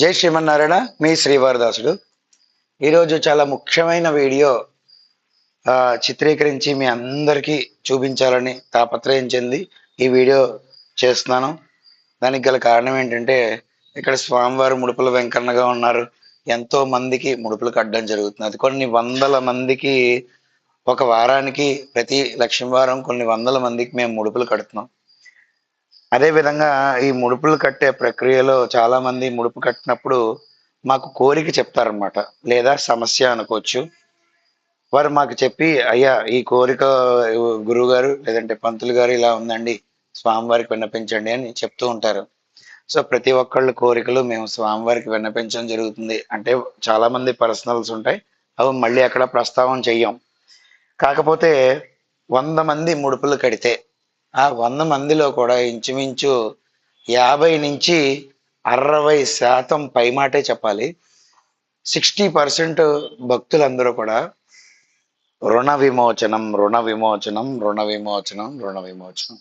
జై శ్రీమన్నారాయణ మీ శ్రీవారదాసుడు. ఈరోజు చాలా ముఖ్యమైన వీడియో చిత్రీకరించి మీ అందరికీ చూపించాలని తాపత్రయం చెంది ఈ వీడియో చేస్తున్నాను. దానికి గల కారణం ఏంటంటే ఇక్కడ స్వామివారు ముడుపుల వెంకన్నగా ఉన్నారు. ఎంతో మందికి ముడుపులు కట్టడం జరుగుతుంది. అది కొన్ని వందల మందికి ఒక వారానికి ప్రతి లక్ష్మీవారం కొన్ని వందల మందికి మేము ముడుపులు కడుతున్నాం. అదే విధంగా ఈ ముడుపులు కట్టే ప్రక్రియలో చాలామంది ముడుపు కట్టినప్పుడు మాకు కోరిక చెప్తారనమాట లేదా సమస్య అనుకోవచ్చు. వారు మాకు చెప్పి అయ్యా ఈ కోరిక గురువు గారు లేదంటే పంతులు గారు ఇలా ఉందండి స్వామివారికి విన్నపించండి అని చెప్తూ ఉంటారు. సో ప్రతి ఒక్కళ్ళ కోరికలు మేము స్వామివారికి విన్నపించడం జరుగుతుంది. అంటే చాలా మంది పర్సనల్స్ ఉంటాయి. అవి మళ్ళీ అక్కడ ప్రస్తావన చెయ్యం. కాకపోతే వంద మంది ముడుపులు కడితే ఆ వంద మందిలో కూడా ఇంచుమించు యాభై నుంచి అరవై శాతం పైమాటే చెప్పాలి. సిక్స్టీ పర్సెంట్ భక్తులందరూ కూడా రుణ విమోచనం రుణ విమోచనం రుణ విమోచనం రుణ విమోచనం.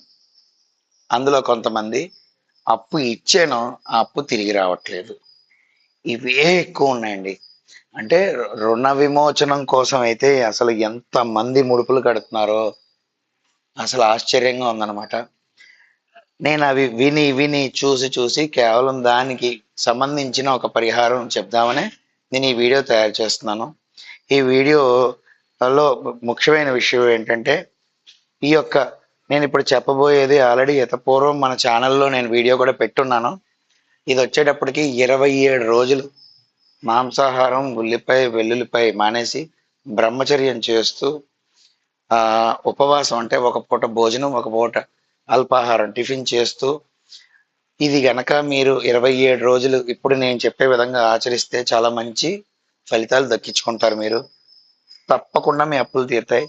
అందులో కొంతమంది అప్పు ఇచ్చాను ఆ అప్పు తిరిగి రావట్లేదు. ఇవే ఎక్కువ ఉన్నాయండి. అంటే రుణ విమోచనం కోసం అయితే అసలు ఎంత మంది ముడుపులు కడుతున్నారో అసలు ఆశ్చర్యంగా ఉందన్నమాట. నేను అవి విని విని చూసి చూసి కేవలం దానికి సంబంధించిన ఒక పరిహారం చెప్దామనే నేను ఈ వీడియో తయారు చేస్తున్నాను. ఈ వీడియోలో ముఖ్యమైన విషయం ఏంటంటే ఈ యొక్క నేను ఇప్పుడు చెప్పబోయేది ఆల్రెడీ ఇతపూర్వం మన ఛానల్లో నేను వీడియో కూడా పెట్టున్నాను. ఇది వచ్చేటప్పటికి ఇరవై ఏడు రోజులు మాంసాహారం ఉల్లిపాయ వెల్లుల్లిపాయ మానేసి బ్రహ్మచర్యం చేస్తూ ఆ ఉపవాసం అంటే ఒక పూట భోజనం ఒక పూట అల్పాహారం టిఫిన్ చేస్తూ ఇది గనక మీరు ఇరవై ఏడు రోజులు ఇప్పుడు నేను చెప్పే విధంగా ఆచరిస్తే చాలా మంచి ఫలితాలు దక్కించుకుంటారు మీరు. తప్పకుండా మీ అప్పులు తీరుతాయి.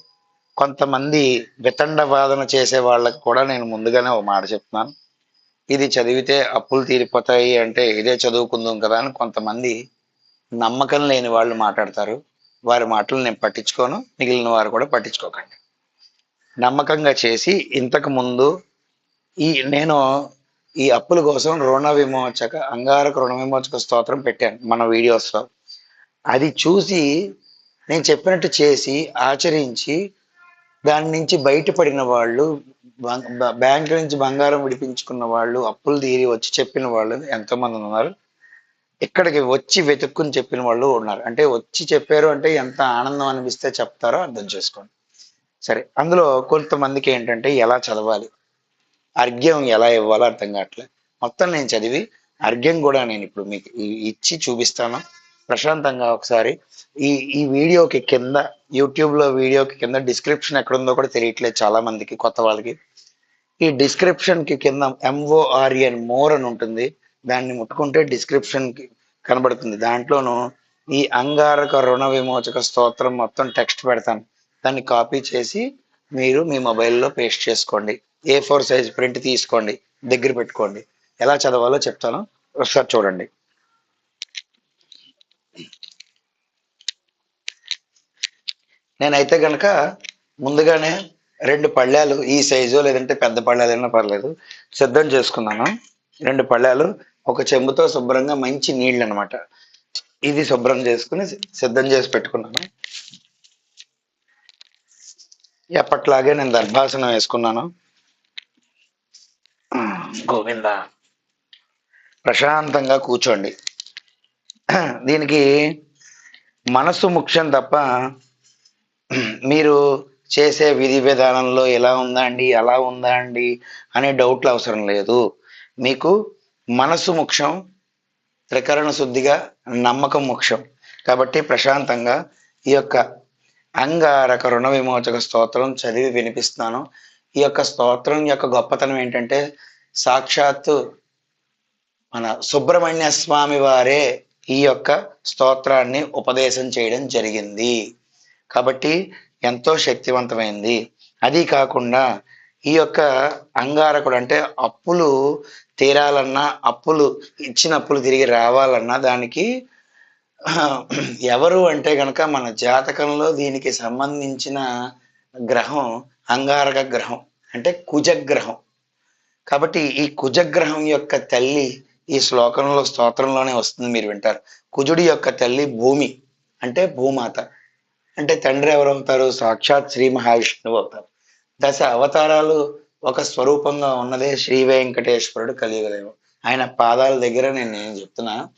కొంతమంది వితండ వాదన చేసే వాళ్ళకి కూడా నేను ముందుగానే ఒక మాట చెప్తున్నాను. ఇది చదివితే అప్పులు తీరిపోతాయి అంటే ఇదే చదువుకుందాం కదా అని కొంతమంది నమ్మకం లేని వాళ్ళు మాట్లాడతారు. వారి మాటలు నేను పట్టించుకోను మిగిలిన వారు కూడా పట్టించుకోకండి. నమ్మకంగా చేసి ఇంతకు ముందు ఈ నేను ఈ అప్పుల కోసం రుణ విమోచక అంగారక రుణ విమోచక స్తోత్రం పెట్టాను మన వీడియోస్లో. అది చూసి నేను చెప్పినట్టు చేసి ఆచరించి దాని నుంచి బయటపడిన వాళ్ళు బ్యాంకు బ్యాంక్ నుంచి బంగారం విడిపించుకున్న వాళ్ళు అప్పులు తీరి వచ్చి చెప్పిన వాళ్ళు ఎంతోమంది ఉన్నారు. ఇక్కడికి వచ్చి వెతుక్కుని చెప్పిన వాళ్ళు ఉన్నారు. అంటే వచ్చి చెప్పారు అంటే ఎంత ఆనందం అనిపిస్తే చెప్తారో అర్థం చేసుకోండి. సరే అందులో కొంతమందికి ఏంటంటే ఎలా చదవాలి? అర్ఘ్యం ఎలా ఇవ్వాలో అర్థం కావట్లేదు. మొత్తం నేను చదివి అర్ఘ్యం కూడా నేను ఇప్పుడు మీకు ఇచ్చి చూపిస్తాను. ప్రశాంతంగా ఒకసారి ఈ ఈ వీడియోకి కింద యూట్యూబ్లో వీడియోకి కింద డిస్క్రిప్షన్ ఎక్కడ ఉందో కూడా తెలియట్లేదు చాలా మందికి కొత్త వాళ్ళకి. ఈ డిస్క్రిప్షన్కి కింద ఎంఓఆర్ఎన్ మోర్ అని ఉంటుంది. దాన్ని ముట్టుకుంటే డిస్క్రిప్షన్ కనబడుతుంది. దాంట్లోనూ ఈ అంగారక రుణ విమోచక స్తోత్రం మొత్తం టెక్స్ట్ పెడతాను. దాన్ని కాపీ చేసి మీరు మీ మొబైల్లో పేస్ట్ చేసుకోండి. ఏ ఫోర్ సైజ్ ప్రింట్ తీసుకోండి. దగ్గర పెట్టుకోండి. ఎలా చదవాలో చెప్తాను. ఒకసారి చూడండి. నేనైతే కనుక ముందుగానే రెండు పళ్ళాలు ఈ సైజు లేదంటే పెద్ద పళ్ళాలు అయినా పర్లేదు సిద్ధం చేసుకున్నాను. రెండు పళ్ళాలు ఒక చెంబుతో శుభ్రంగా మంచి నీళ్ళు అనమాట ఇది శుభ్రం చేసుకుని సిద్ధం చేసి పెట్టుకున్నాను. ఎప్పట్లాగే నేను దర్భాసనం వేసుకున్నాను. గోవింద ప్రశాంతంగా కూర్చోండి. దీనికి మనసు ముఖ్యం తప్ప మీరు చేసే విధి విధానంలో ఎలా ఉందా అండి అలా ఉందా అండి అనే డౌట్లు అవసరం లేదు. మీకు మనసు ముఖ్యం త్రికరణ శుద్ధిగా నమ్మకం ముఖ్యం కాబట్టి ప్రశాంతంగా ఈ యొక్క అంగారక రుణ విమోచక స్తోత్రం చదివి వినిపిస్తున్నాను. ఈ యొక్క స్తోత్రం యొక్క గొప్పతనం ఏంటంటే సాక్షాత్తు మన సుబ్రహ్మణ్య స్వామి వారే ఈ యొక్క స్తోత్రాన్ని ఉపదేశం చేయడం జరిగింది. కాబట్టి ఎంతో శక్తివంతమైంది. అది కాకుండా ఈ యొక్క అంగారకుడు అంటే అప్పులు తీరాలన్నా అప్పులు ఇచ్చిన అప్పులు తిరిగి రావాలన్నా దానికి ఎవరు అంటే గనక మన జాతకంలో దీనికి సంబంధించిన గ్రహం అంగారక గ్రహం అంటే కుజగ్రహం. కాబట్టి ఈ కుజగ్రహం యొక్క తల్లి ఈ శ్లోకంలో స్తోత్రంలోనే వస్తుంది మీరు వింటారు. కుజుడి యొక్క తల్లి భూమి అంటే భూమాత. అంటే తండ్రి ఎవరు అవుతారు? సాక్షాత్ శ్రీ మహావిష్ణువు అవుతారు. దశ అవతారాలు ఒక స్వరూపంగా ఉన్నదే శ్రీ వెంకటేశ్వరుడు కలియుగదేవం. ఆయన పాదాల దగ్గర నేను నేను చెప్తున్నా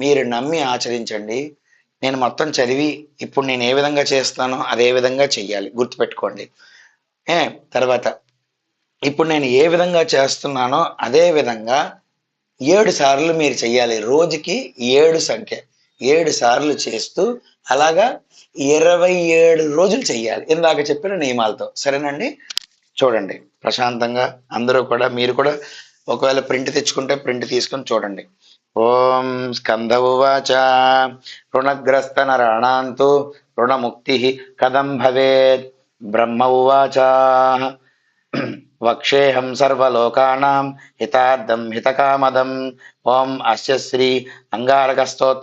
మీరు నమ్మి ఆచరించండి. నేను మొత్తం చదివి ఇప్పుడు నేను ఏ విధంగా చేస్తానో అదే విధంగా చెయ్యాలి. గుర్తుపెట్టుకోండి. ఏ తర్వాత ఇప్పుడు నేను ఏ విధంగా చేస్తున్నానో అదే విధంగా ఏడు సార్లు మీరు చెయ్యాలి. రోజుకి ఏడు సంఖ్య. ఏడు సార్లు చేస్తూ అలాగా ఇరవై ఏడు రోజులు చెయ్యాలి. ఇందాక చెప్పిన నియమాలతో. సరేనండి? చూడండి. ప్రశాంతంగా అందరూ కూడా మీరు కూడా ఒకవేళ ప్రింట్ తెచ్చుకుంటే ప్రింట్ తీసుకొని చూడండి. ఓం స్కంద ఉవాచ. రుణగ్రస్త నరాణాంతు రుణముక్తి కథం భవేత్. బ్రహ్మ ఉవాచ. వక్షేహం సర్వలోకానాం హితార్థం హితకామదం. ఓం అస్య శ్రీ అంగారక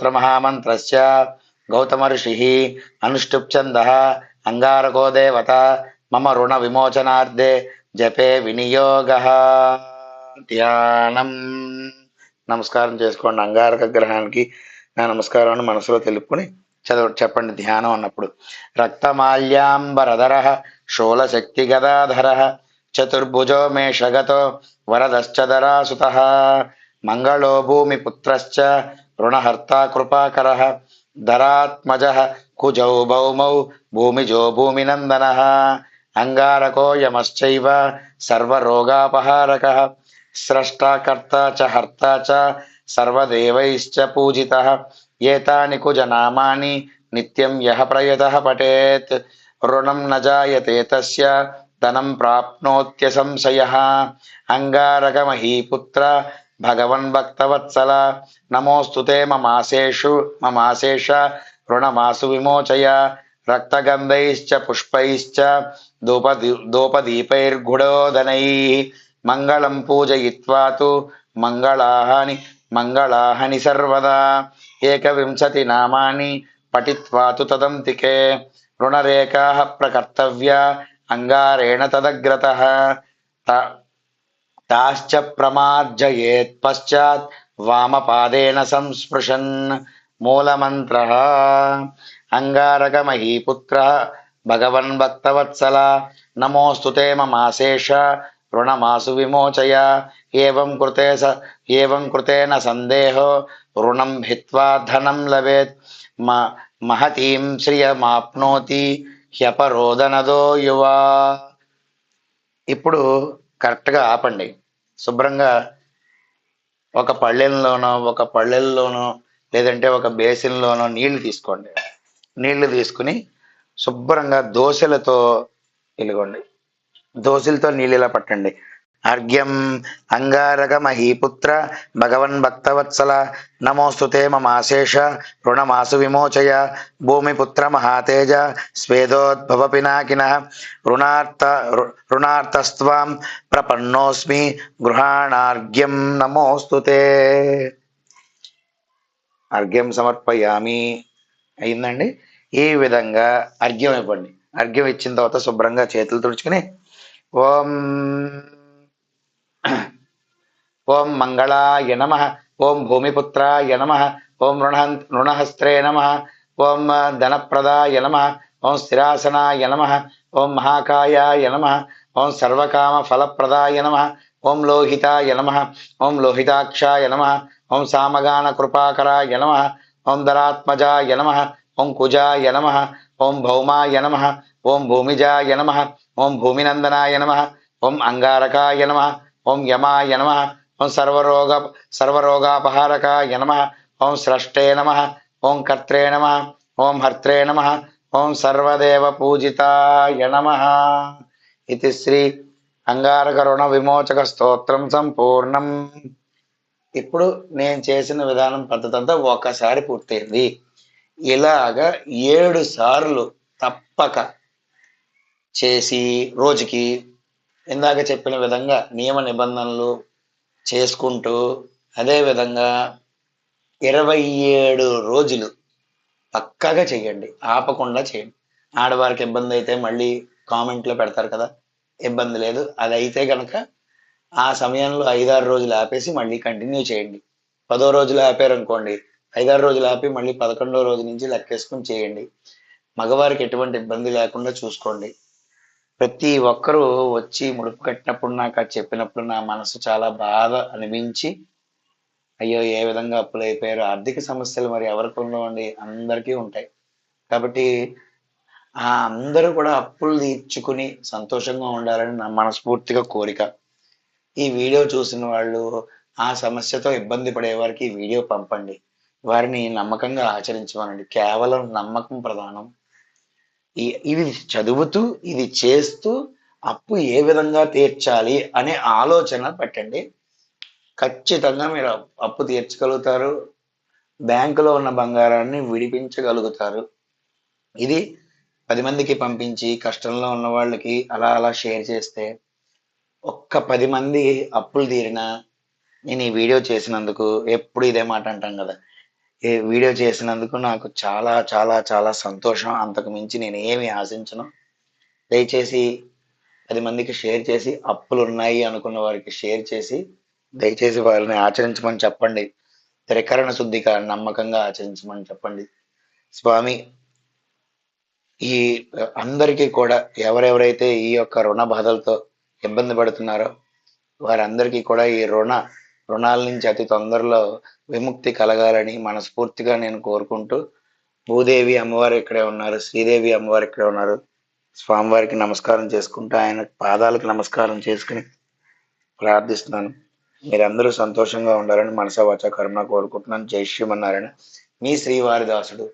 మహామంత్రస్య గౌతమ ఋషి అనుష్టుప్ఛంద అంగారకో దేవత. మమ రుణ విమోచనార్థే జపే వినియోగ ధ్యానం నమస్కారం చేసుకోండి. అంగారక గ్రహానికి నా నమస్కారాన్ని మనసులో తెలుపుకొని చదవ చెప్పండి. ధ్యానం అన్నప్పుడు. రక్తమాల్యాంబరధర శూలశక్తి గదాధర చతుర్భుజో మే షగతో వరదశ్చదరాసుత మంగళో భూమిపుత్రశ్చ రుణహర్త కృపాకర ధరాత్మజ కుజౌ భౌమౌ భూమిజో భూమినందన అంగారకో యమశ్చైవ సర్వరోగాపహారక స్రష్టాకర్త చ హర్త చ సర్వదేవైశ్చ పూజిత ఏతాని కుజనామాని నిత్యం యహ ప్రయత పఠేత్ రుణం నజాయతే తస్య ధనం ప్రాప్నోత్య సంశయ అంగారకమహీపుత్ర భగవన్ భక్తవత్సల నమోస్తు తే మమాశేషు మమాశేష రుణమాసు విమోచయ రక్తగంధైశ్చ పుష్పైశ్చ ధూప ధూపదీపైర్గుడోదనై మంగళం పూజయిత్వా తు మంగళాహని మంగళాహని సర్వదా ఏకవింశతి నామాని పఠిత్వా తు తదంతికే రుణరేఖా ప్రకర్తవ్య అంగారేణ తదగ్రత తాశ్చ ప్రమార్జయేత్ పశ్చాత్ వామపాదేన సంస్పృశన్ మూలమంత్ర అంగారకమహీపుత్ర భగవన్ భక్తవత్సల నమోస్తు మమాశేష రుణమాసు విమోచయ. ఏవం కృతే స ఏవం కృతేన సందేహో. రుణం హిత్వా ధనం లభేత్. మ మహతీం శ్రియమాప్నోతి. హ్యపరోదనదో యువా. ఇప్పుడు కరెక్ట్గా ఆపండి. శుభ్రంగా ఒక పళ్ళెంలోనో ఒక పళ్ళెల్లోనో లేదంటే ఒక బేసిన్లోనో నీళ్ళు తీసుకోండి. నీళ్ళు తీసుకుని శుభ్రంగా దోశలతో ఇలుగోండి. దోశలతో నీళ్ళు ఇలా పట్టండి. అర్ఘ్యం అంగారక మహీపుత్ర భగవన్ భక్తవత్సల నమోస్తుతే మమాశేష రుణమాసు విమోచయ భూమిపుత్ర మహాతేజ స్వేదోద్భవ పినాకిన రుణార్థ రుణార్థస్వాం ప్రపన్నోస్మి గృహాణార్ఘ్యం నమోస్తుతే అర్ఘ్యం సమర్పయామి. అయిందండి. ఈ విధంగా అర్ఘ్యం ఇవ్వండి. అర్ఘ్యం ఇచ్చిన తర్వాత శుభ్రంగా చేతులు తుడుచుకుని ఓం ఓం మంగళాయ నమ. ఓం భూమిపుత్రాయ నమ. ఓం రుణ రుణహస్త్రే నమ. ఓం ధనప్రదాయ నమ. ఓం స్థిరాసనాయ నమ. ఓం మహాకాయాయ నమ. ఓం సర్వకామ ఫలప్రదాయ నమ. ఓం లోహితాయ నమ. ఓం లోహితాక్షాయ నమ. ఓం సామగాన కృపాకరాయ నమ. ఓం ధరాత్మజాయ నమ ఓం కుజాయ నమ ఓం భౌమాయ నమ ఓం భూమిజాయ నమ ఓం భూమినందనాయ నమ ఓం అంగారకాయ నమ ఓం యమాయ నమ ఓం సర్వరోగ సర్వరోగాపహారకాయ నమ ఓం స్రష్టే నమ ఓం కర్త్రే నమ ఓం హర్త్రే నమ ఓం సర్వదేవ పూజితాయ నమ ఇది శ్రీ అంగారక రుణ విమోచక స్తోత్రం సంపూర్ణం ఇప్పుడు నేను చేసిన విధానం పద్ధతి అంతా ఒక్కసారి పూర్తయింది. ఇలాగ ఏడు సార్లు తప్పక చేసి రోజుకి ఇందాక చెప్పిన విధంగా నియమ నిబంధనలు చేసుకుంటూ అదే విధంగా ఇరవై ఏడు రోజులు పక్కాగా చేయండి. ఆపకుండా చేయండి. ఆడవారికి ఇబ్బంది అయితే మళ్ళీ కామెంట్లో పెడతారు కదా. ఇబ్బంది లేదు. అది అయితే కనుక ఆ సమయంలో ఐదారు రోజులు ఆపేసి మళ్ళీ కంటిన్యూ చేయండి. పదో రోజులు ఆపారు అనుకోండి ఐదారు రోజులు ఆపి మళ్ళీ పదకొండో రోజు నుంచి లెక్కేసుకుని చేయండి. మగవారికి ఎటువంటి ఇబ్బంది లేకుండా చూసుకోండి. ప్రతి ఒక్కరూ వచ్చి ముడుపు కట్టినప్పుడు నాకు అది చెప్పినప్పుడు నా మనసు చాలా బాధ అనిపించి అయ్యో ఏ విధంగా అప్పులు అయిపోయారు ఆర్థిక సమస్యలు మరి ఎవరికి ఉండవండి అందరికీ ఉంటాయి. కాబట్టి ఆ అందరూ కూడా అప్పులు తీర్చుకుని సంతోషంగా ఉండాలని నా మనస్ఫూర్తిగా కోరిక. ఈ వీడియో చూసిన వాళ్ళు ఆ సమస్యతో ఇబ్బంది పడే వారికి ఈ వీడియో పంపండి. వారిని నమ్మకంగా ఆచరించమనండి. కేవలం నమ్మకం ప్రధానం. ఈ- ఇది చదువుతూ ఇది చేస్తూ అప్పు ఏ విధంగా తీర్చాలి అనే ఆలోచన పెట్టండి. ఖచ్చితంగా మీరు అప్పు తీర్చగలుగుతారు. బ్యాంకులో ఉన్న బంగారాన్ని విడిపించగలుగుతారు. ఇది పది మందికి పంపించి కష్టంలో ఉన్న వాళ్ళకి అలా అలా షేర్ చేస్తే ఒక్క పది మంది అప్పులు తీరినా నేను ఈ వీడియో చేసినందుకు ఎప్పుడు ఇదే మాట అంటాం కదా. ఈ వీడియో చేసినందుకు నాకు చాలా చాలా చాలా సంతోషం. అంతకు మించి నేను ఏమి ఆశించను. దయచేసి పది మందికి షేర్ చేసి అప్పులు ఉన్నాయి అనుకున్న వారికి షేర్ చేసి దయచేసి వారిని ఆచరించమని చెప్పండి. త్రికరణ శుద్ధిగా నమ్మకంగా ఆచరించమని చెప్పండి. స్వామి ఈ అందరికీ కూడా ఎవరెవరైతే ఈ యొక్క రుణ బాధలతో ఇబ్బంది పడుతున్నారో. వారందరికీ కూడా ఈ రుణ రుణాల నుంచి అతి తొందరలో విముక్తి కలగాలని మనస్ఫూర్తిగా నేను కోరుకుంటూ భూదేవి అమ్మవారు ఇక్కడే ఉన్నారు శ్రీదేవి అమ్మవారు ఇక్కడే ఉన్నారు. స్వామివారికి నమస్కారం చేసుకుంటూ ఆయన పాదాలకు నమస్కారం చేసుకుని ప్రార్థిస్తున్నాను. మీరందరూ సంతోషంగా ఉండాలని మనస వాచ కర్మ కోరుకుంటున్నాను. జై శ్రీమన్నారాయణ. మీ శ్రీవారి దాసుడు.